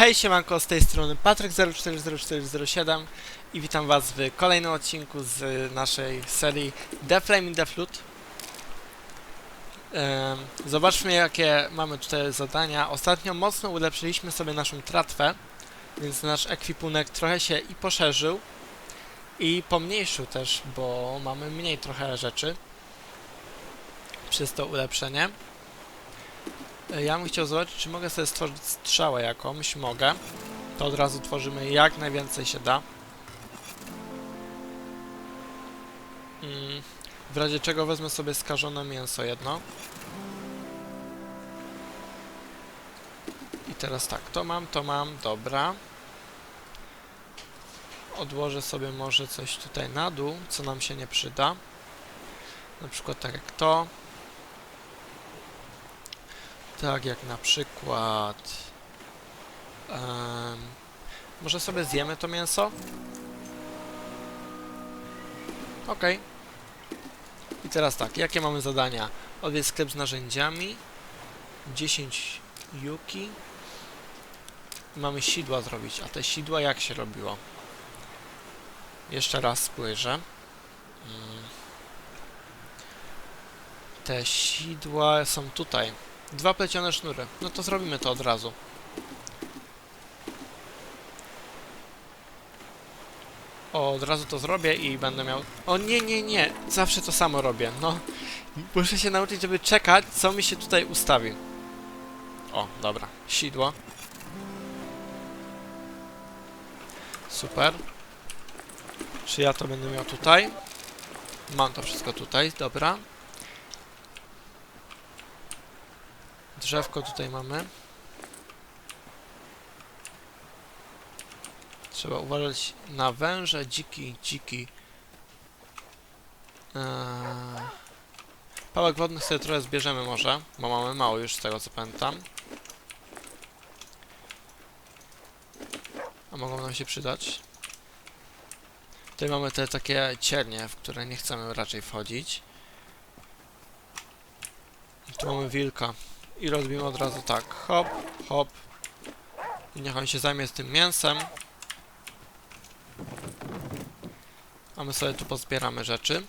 Hej siemanko, z tej strony Patryk040407 i witam was w kolejnym odcinku z naszej serii The Flame in the Flood. Zobaczmy jakie mamy tutaj zadania. Ostatnio mocno ulepszyliśmy sobie naszą tratwę, więc nasz ekwipunek trochę się i poszerzył i pomniejszył też, bo mamy mniej trochę rzeczy przez to ulepszenie. E, Ja bym chciał zobaczyć, czy mogę sobie stworzyć strzałę jakąś. Mogę. To od razu tworzymy jak najwięcej się da. Mm, W razie czego wezmę sobie skażone mięso jedno. I teraz tak, to mam, to mam, dobra. Odłożę sobie może coś tutaj na dół, co nam się nie przyda. Na przykład tak jak to. Tak jak na przykład. em, może sobie zjemy to mięso? Okej. I teraz tak, jakie mamy zadania? Odwiedź sklep z narzędziami. 10 yuki. Mamy sidła zrobić, a te sidła jak się robiło? Jeszcze raz spojrzę. Mm. Te sidła są tutaj. Dwa plecione sznury. No to zrobimy to od razu. O, od razu to zrobię i będę miał... O nie, nie, nie. Zawsze to samo robię. No. Muszę się nauczyć, żeby czekać, co mi się tutaj ustawi. O, dobra. Sidło. Super. Czy ja to będę miał tutaj? Mam to wszystko tutaj, dobra. Drzewko tutaj mamy. Trzeba uważać na węże, dziki, dziki. Eee... Pałek wodnych sobie trochę zbierzemy może, bo mamy mało już z tego co pamiętam. A mogą nam się przydać. Tutaj mamy te takie ciernie, w które nie chcemy raczej wchodzić. Tu mamy wilka. I robimy od razu tak. Hop, hop. I niech on się zajmie z tym mięsem. A my sobie tu pozbieramy rzeczy.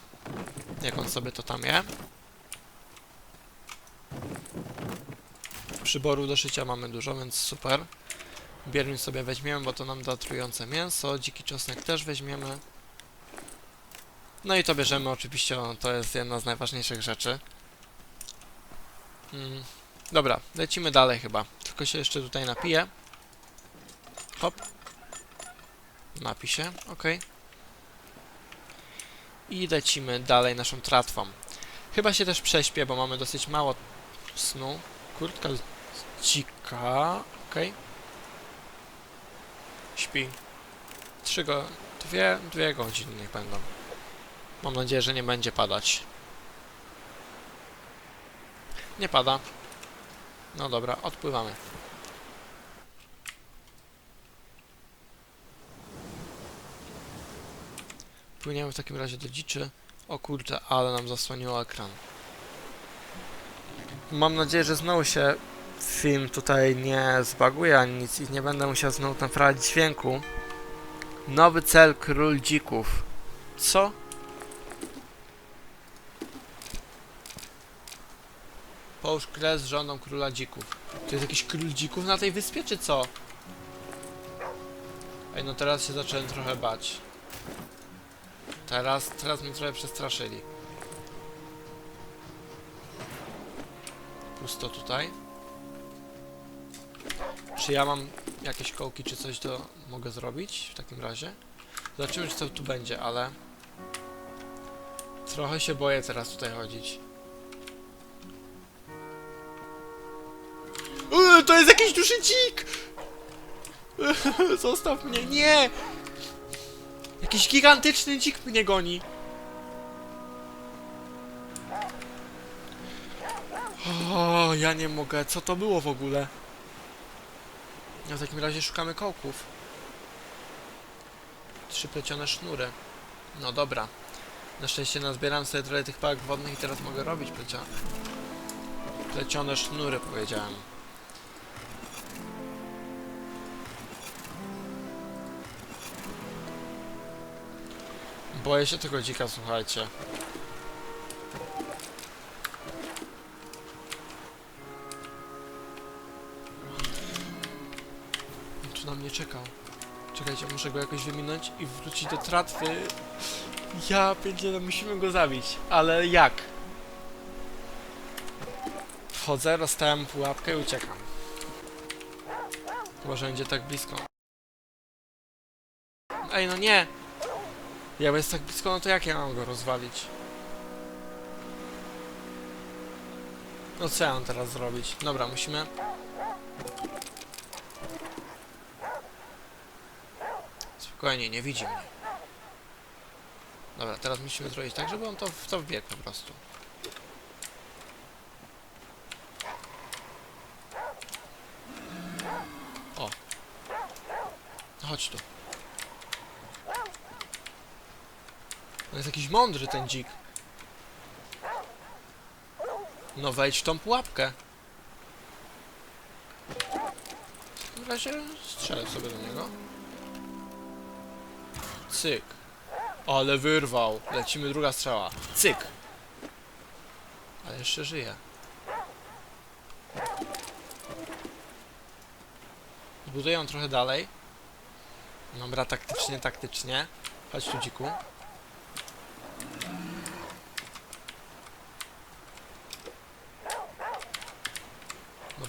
Jak on sobie to tam je. Przyborów do szycia mamy dużo, więc super. Biernik sobie weźmiemy, bo to nam da trujące mięso. Dziki czosnek też weźmiemy. No i to bierzemy oczywiście, to jest jedna z najważniejszych rzeczy. Mm. Dobra, lecimy dalej chyba. Tylko się jeszcze tutaj napiję. Hop. Napij się, ok. I lecimy dalej naszą tratwą. Chyba się też prześpię, bo mamy dosyć mało snu. Kurtka dzika, ok. Śpi. Trzy go... Dwie, dwie godziny niech będą. Mam nadzieję, że nie będzie padać. Nie pada. No dobra, odpływamy. Płyniemy w takim razie do dziczy. O kurczę, ale nam zasłoniło ekran. Mam nadzieję, że znowu się film tutaj nie zbaguje ani nic i nie będę musiał znowu naprawiać dźwięku. Nowy cel Król Dzików. Co? Połóż kres z żoną króla dzików. To jest jakiś król dzików na tej wyspie, czy co? Ej, no teraz się zacząłem trochę bać. Teraz, teraz mnie trochę przestraszyli. Pusto tutaj. Czy ja mam jakieś kołki, czy coś to mogę zrobić w takim razie? Zobaczymy, czy co tu będzie, ale... Trochę się boję teraz tutaj chodzić. To jest jakiś duży dzik! Zostaw mnie, nie! Jakiś gigantyczny dzik mnie goni. O, ja nie mogę. Co to było w ogóle? No w takim razie szukamy kołków. Trzy plecione sznury. No dobra. Na szczęście nazbieram sobie trochę tych pałek wodnych i teraz mogę robić plecione. Plecione sznury powiedziałem. Boję się tego dzika, słuchajcie. Tu na mnie czekał. Czekajcie, muszę go jakoś wyminąć i wrócić do tratwy. Ja pierdzielę, musimy go zabić. Ale jak? Wchodzę, rozstałem pułapkę i uciekam. Chyba, że będzie tak blisko. Ej, no nie! Jak jest tak blisko, no to jak ja mam go rozwalić? No co ja mam teraz zrobić? Dobra, musimy... Spokojnie, nie widzi mnie. Dobra, teraz musimy zrobić tak, żeby on to, w to wbiegł po prostu. O. No Chodź tu. On jest jakiś mądry ten dzik. No wejdź w tą pułapkę. W takim razie strzelę sobie do niego. Cyk. Ale wyrwał. Lecimy druga strzała. Cyk. Ale jeszcze żyje. Zbuduję ją trochę dalej. Dobra, taktycznie, taktycznie. Chodź tu, dziku.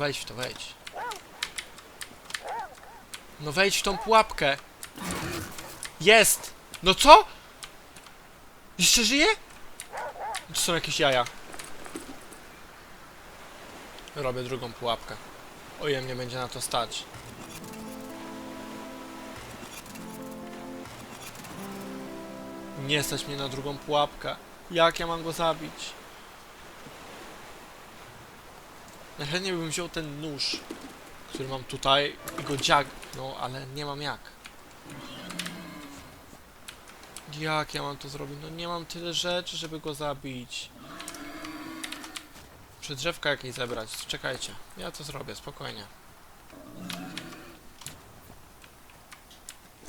Wejdź w to, wejdź. No wejdź w tą pułapkę. Jest! No co? Jeszcze żyje? To są jakieś jaja. Robię drugą pułapkę. Ojej, mnie będzie na to stać. Nie stać mnie na drugą pułapkę. Jak ja mam go zabić? Najchętniej bym wziął ten nóż, który mam tutaj i go dziag... No, ale nie mam jak. Jak ja mam to zrobić? No nie mam tyle rzeczy, żeby go zabić. Muszę drzewka jakieś zebrać. Czekajcie. Ja to zrobię, spokojnie.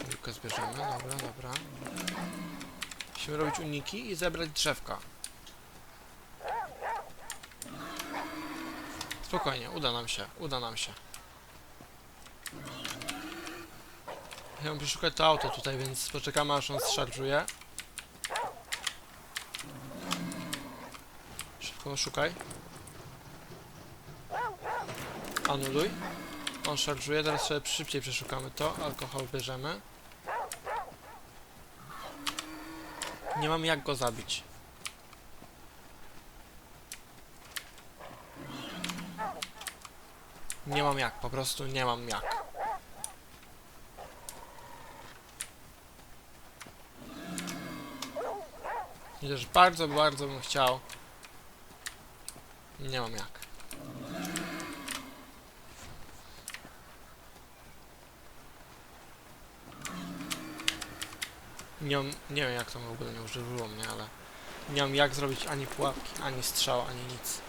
Tylko zbierzemy, dobra, dobra. Musimy robić uniki i zebrać drzewka. Spokojnie, uda nam się, uda nam się. Ja przeszukać to auto tutaj, więc poczekamy aż on zszarżuje. Szybko szukaj. Anuluj. On szarżuje, teraz sobie szybciej przeszukamy to. Alkohol bierzemy. Nie mam jak go zabić. Nie mam jak, po prostu nie mam jak. Chociaż bardzo, bardzo bym chciał. Nie mam jak. Nie, nie wiem jak to w ogóle nie używało mnie, ale nie mam jak zrobić ani pułapki, ani strzał, ani nic.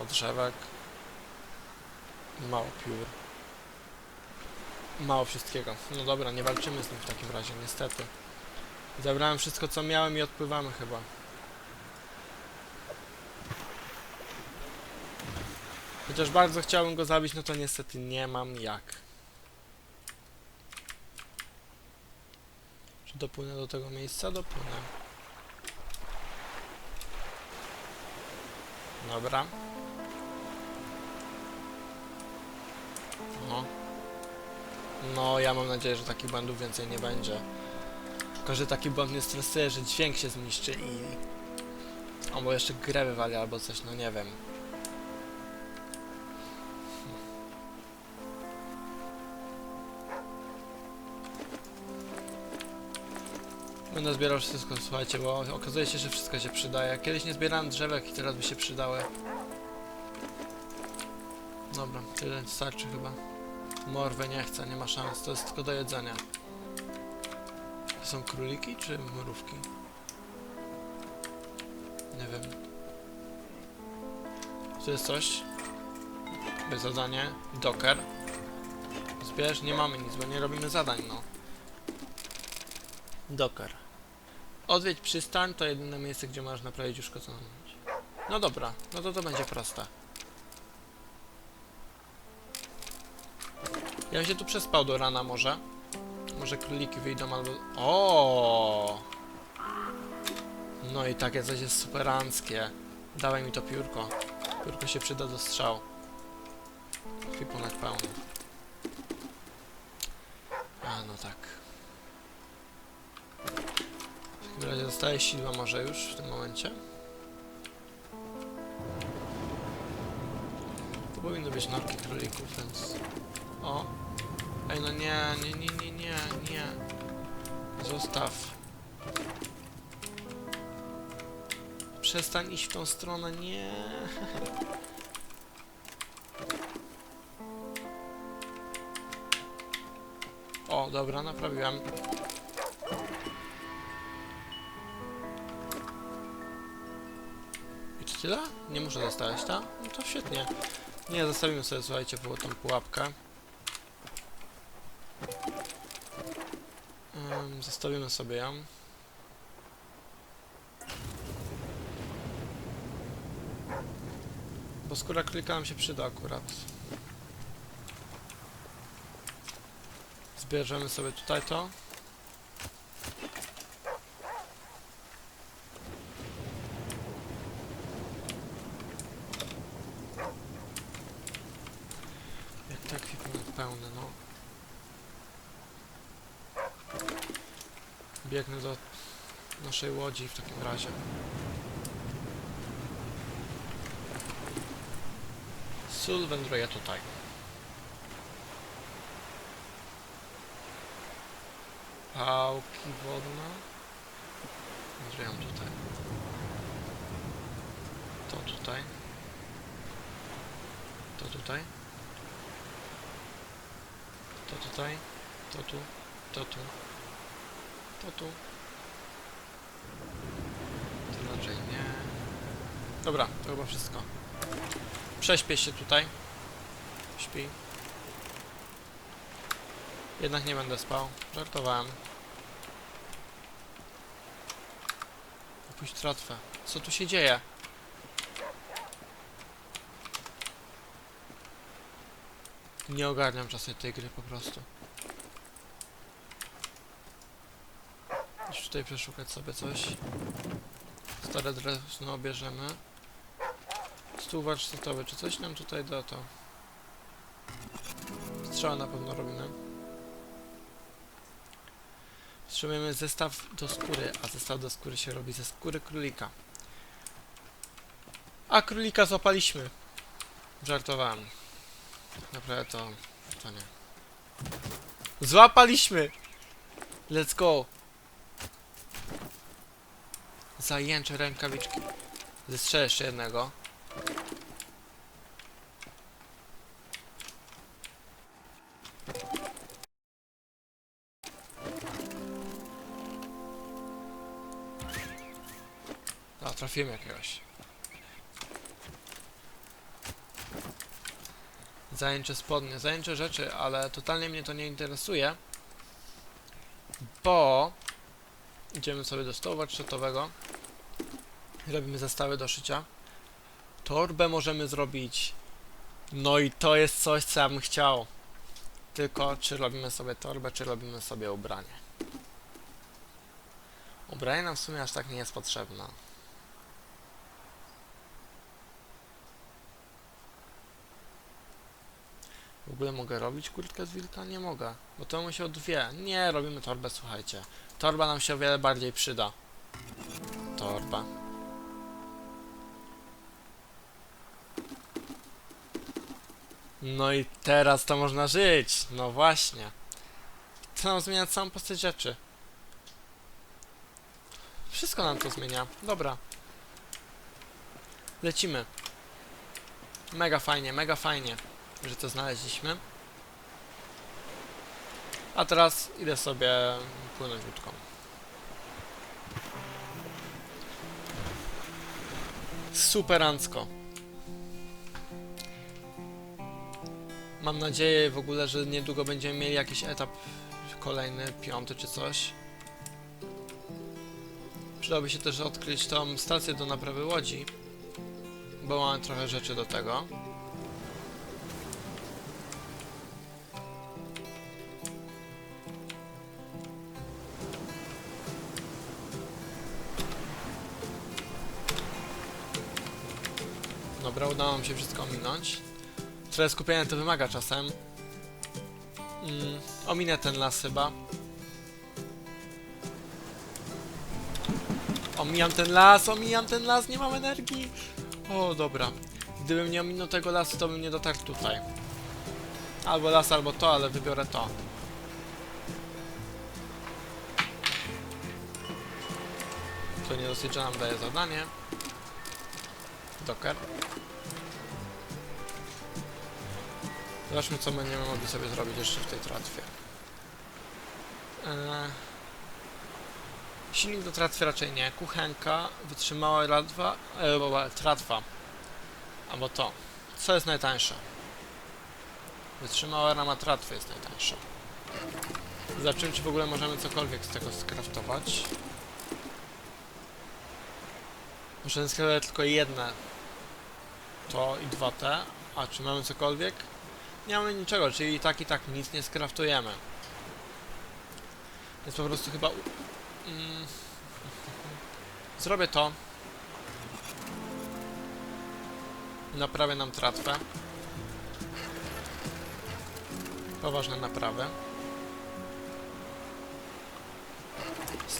Mało drzewek. Mało piór. Mało wszystkiego. No dobra, nie walczymy z nim w takim razie, niestety. Zabrałem wszystko co miałem i odpływamy chyba. Chociaż bardzo chciałbym go zabić, no to niestety nie mam jak. Czy dopłynę do tego miejsca? Dopłynę. Dobra. No. No, ja mam nadzieję, że takich błędów więcej nie będzie. Tylko, że taki błąd mnie stresuje, że dźwięk się zniszczy i... Albo jeszcze grę wywali, albo coś, no nie wiem. Będę zbierał wszystko, słuchajcie, bo okazuje się, że wszystko się przydaje. Kiedyś nie zbierałem drzewek i teraz by się przydały. Dobra, tyle starczy chyba. Morwy nie chcę, nie ma szans, to jest tylko do jedzenia. są króliki czy mrówki? Nie wiem. Tu jest coś? Bez zadanie. Docker. Zbierz, nie mamy nic, bo nie robimy zadań, no. Docker. Odwiedź przystań to jedyne miejsce, gdzie możesz naprawić uszkodzoną łódź. No dobra, no to to będzie proste. Ja bym się tu przespał do rana może. Może króliki wyjdą albo... O! No i takie coś jest superanckie. Dawaj mi to piórko. Piórko się przyda do strzał. Kwipunek pełny. A, no tak. Takim razie dostaję sidła może już w tym momencie. To powinny być norki królików, więc... O! Ej, no nie, nie, nie, nie, nie, nie. Zostaw. Przestań iść w tą stronę, nie. O, dobra, naprawiłem. Tyle? Nie muszę zostawiać, tak? No to świetnie. Nie, zostawimy sobie, słuchajcie, było tą pułapkę. Ym, zostawimy sobie ją. Bo skóra klika nam się przyda akurat. Zbierzemy sobie tutaj to. Jak tak kwipunek pełny, no. Biegnę do naszej łodzi w takim razie. Sól wędruje tutaj. Pałki wodne. Wędrują tutaj. To tutaj. To tutaj. To tutaj. To tu. To tu. To tu. To raczej nie. Dobra, to chyba wszystko. Prześpię się tutaj. Śpi. Jednak nie będę spał. Żartowałem. Opuść tratwę. Co tu się dzieje? Nie ogarniam czasem tej gry po prostu. Tutaj przeszukać sobie coś. Stare drewno bierzemy. Stół warsztatowy. Czy coś nam tutaj da to? Strzała na pewno robimy. Potrzebujemy zestaw do skóry, a zestaw do skóry się robi ze skóry królika. A królika złapaliśmy. Żartowałem. Naprawdę to... to nie. Złapaliśmy! Let's go! Zajęcze rękawiczki. Zestrzelę jeszcze jednego. A, trafiłem jakiegoś. Zajęcze spodnie, zajęcze rzeczy, ale totalnie mnie to nie interesuje. Bo... Idziemy sobie do stołu warsztatowego. Robimy zestawy do szycia. Torbę możemy zrobić. No i to jest coś, co ja bym chciał. Tylko, czy robimy sobie torbę, czy robimy sobie ubranie. Ubranie nam w sumie aż tak nie jest potrzebne. W ogóle mogę robić kurtkę z wilka? Nie mogę, bo to musiał dwie. Nie, robimy torbę, słuchajcie. Torba nam się o wiele bardziej przyda. Torba. No i teraz to można żyć. No właśnie. To nam zmienia całą postać rzeczy. Wszystko nam to zmienia. Dobra. Lecimy. Mega fajnie, mega fajnie, że to znaleźliśmy. A teraz idę sobie płynąć łódką. Superancko. Mam nadzieję w ogóle, że niedługo będziemy mieli jakiś etap kolejny, piąty czy coś. Przydałoby się też odkryć tą stację do naprawy łodzi, bo mamy trochę rzeczy do tego. Dobra, udało nam się wszystko ominąć. Trochę skupienia to wymaga czasem. Mm, ominę ten las chyba. Omijam ten las, omijam ten las, nie mam energii. O, dobra. Gdybym nie ominął tego lasu, to bym nie dotarł tutaj. Albo las, albo to, ale wybiorę to. To nie dosyć, że nam daje zadanie. Docker. Zobaczmy, co będziemy mogli sobie zrobić jeszcze w tej tratwie. Eee, silnik do tratwy raczej nie. Kuchenka, wytrzymała tratwa, e, tratwa. Albo to. Co jest najtańsze? Wytrzymała rama tratwy jest najtańsza. Zobaczymy, czy w ogóle możemy cokolwiek z tego skraftować. Muszę skraftować tylko jedne. To i dwa te. A czy mamy cokolwiek? Mamy niczego, czyli tak i tak nic nie skraftujemy. Więc po prostu chyba... Mm, zrobię to. Naprawię nam tratwę. Poważne naprawy.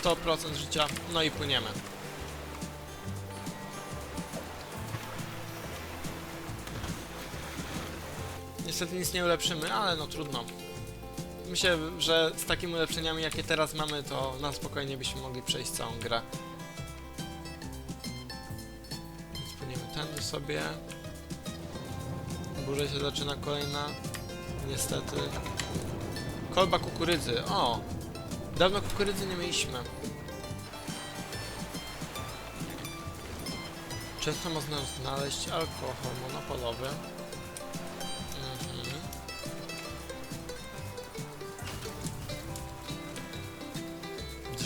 100% życia, no i płyniemy. Niestety nic nie ulepszymy, ale no trudno. Myślę, że z takimi ulepszeniami, jakie teraz mamy, to na spokojnie byśmy mogli przejść całą grę. Więc płyniemy tędy sobie. Burza się zaczyna kolejna. Niestety. Kolba kukurydzy. O! Dawno kukurydzy nie mieliśmy. Często można znaleźć alkohol monopolowy.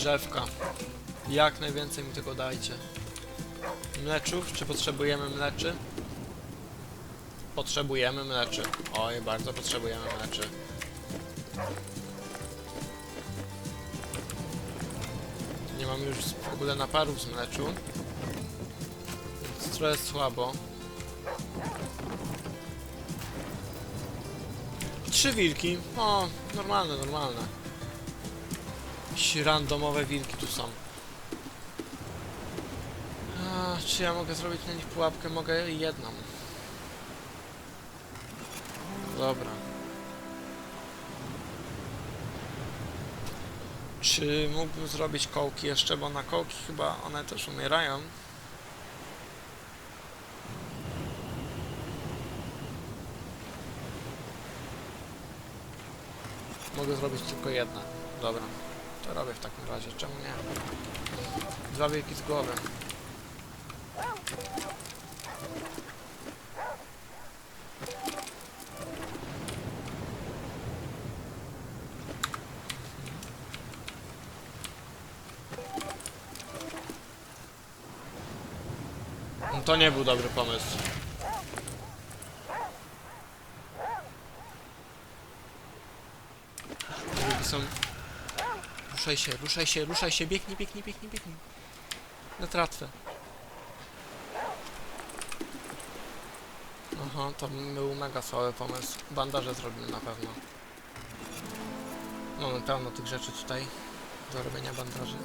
Drzewka. Jak najwięcej mi tego dajcie. Mleczów? Czy potrzebujemy mleczy? Potrzebujemy mleczy. Oj, bardzo potrzebujemy mleczy. Nie mam już w ogóle naparów z mleczu. Więc trochę słabo. Trzy wilki. O, normalne, normalne. Jakieś randomowe wilki tu są. A, czy ja mogę zrobić na nich pułapkę? Mogę jedną. Dobra. Czy mógłbym zrobić kołki jeszcze, bo na kołki chyba one też umierają. Mogę zrobić tylko jedna. Dobra. To robię w takim razie. Czemu nie? Dwa wielki z głowy. No To nie był dobry pomysł. Są... Ruszaj się, ruszaj się, ruszaj się, biegnij, biegnij, biegnij, biegnij. Na tratwę. Aha, to był mega słaby pomysł. Bandaże zrobimy na pewno. Mamy pełno tych rzeczy tutaj do robienia bandaży.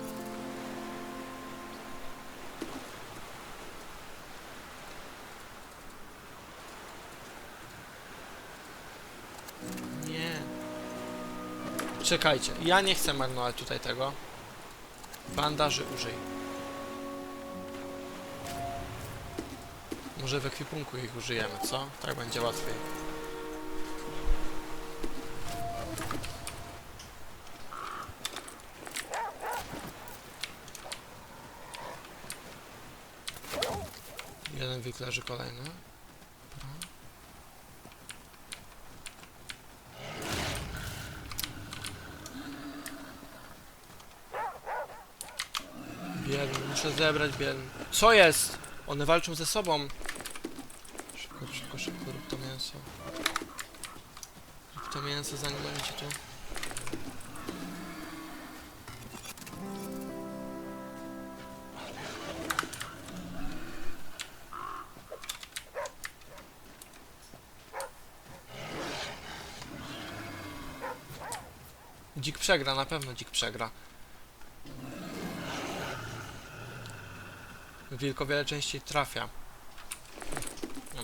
Nie. Czekajcie, ja nie chcę marnować tutaj tego. Bandaży użyj. Może w ekwipunku ich użyjemy, co? Tak będzie łatwiej. ten wilk leży kolejny. Dobra. Bieln, muszę zebrać bieln. Co jest? One walczą ze sobą. Szybko, szybko, szybko, rób to mięso. Rób to mięso, zanim oni cię. Dzik przegra, na pewno dzik przegra. Wilk o wiele częściej trafia.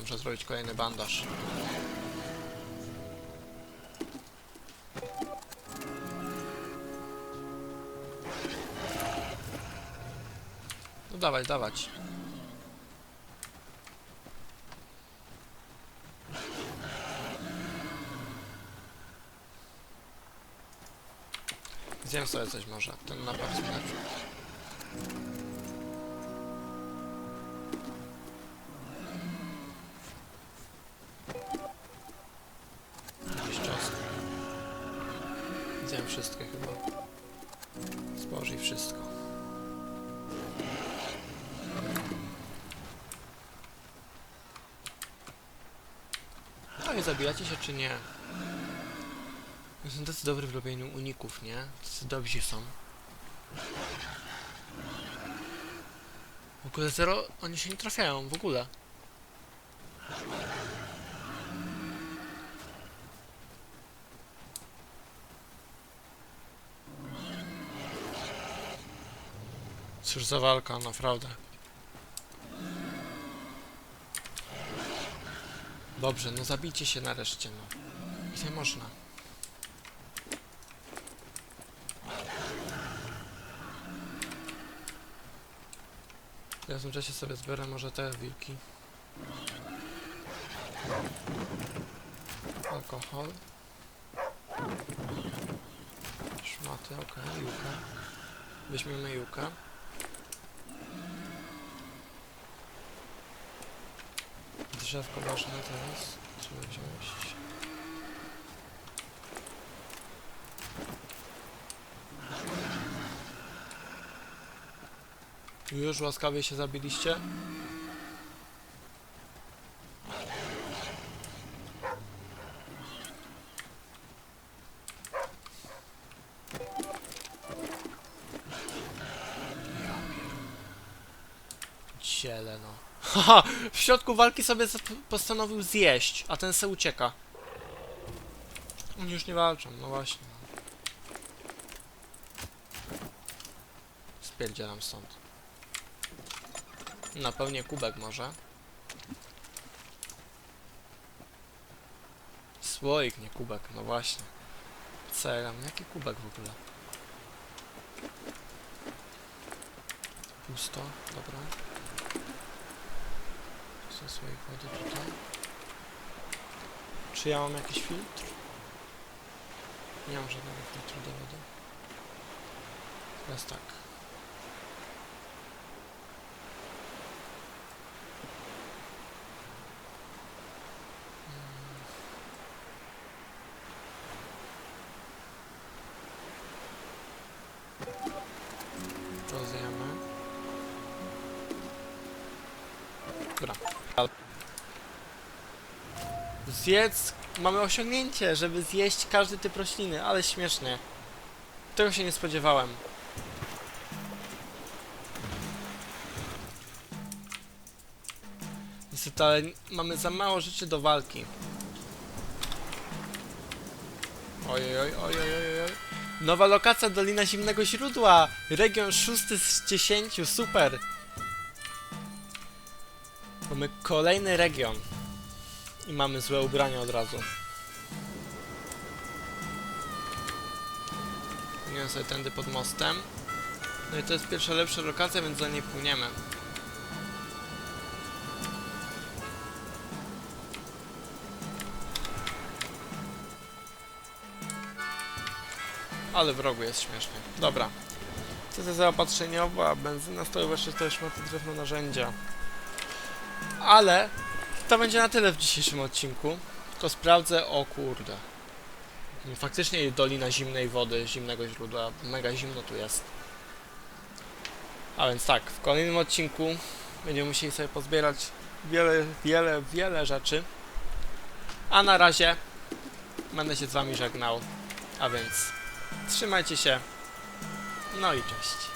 Muszę zrobić kolejny bandaż. No dawać, dawać. Zjem sobie coś może. Ten napad spinaczów. No i zabijacie się czy nie? Są tacy dobry w robieniu uników, nie? Tacy dobrzy są. W ogóle zero, oni się nie trafiają, w ogóle. Cóż za walka, naprawdę. Dobrze, no zabijcie się nareszcie, no. Ile można? Ja w tym czasie sobie zbiorę może te wilki. Alkohol. Szmaty, okej, okay, jukę. Weźmiemy jukę. Drzewko ważne teraz. Trzeba wziąć. Już łaskawie się zabiliście? Ciele no. Haha, w środku walki sobie postanowił zjeść, a ten se ucieka. Oni już nie walczą, no właśnie. Spierdzielam stąd. Napełnię kubek może. Słoik, nie kubek, no właśnie. Ceram, jaki kubek w ogóle? Pusto, dobra. Słoik wody tutaj. Czy ja mam jakiś filtr? Nie mam żadnego filtru do wody. Teraz tak. Zjedz... Mamy osiągnięcie, żeby zjeść każdy typ rośliny, ale śmiesznie. Tego się nie spodziewałem. Niestety, ale mamy za mało rzeczy do walki. Ojej, oj, oj, oj, oj, oj. Nowa lokacja Dolina Zimnego Źródła. Region 6 z 10, super. Mamy kolejny region. I mamy złe ubrania od razu. Płyniemy sobie tędy pod mostem. No i to jest pierwsza lepsza lokacja, więc za niej płyniemy. Ale w rogu jest śmiesznie. Dobra. To zaopatrzeniowa, benzyna też ma te drewno narzędzia. Ale to będzie na tyle w dzisiejszym odcinku. Tylko sprawdzę, o kurde. Faktycznie dolina zimnej wody, zimnego źródła. Mega zimno tu jest. A więc tak, w kolejnym odcinku będziemy musieli sobie pozbierać wiele, wiele, wiele rzeczy. A na razie będę się z wami żegnał. A więc trzymajcie się. No i cześć.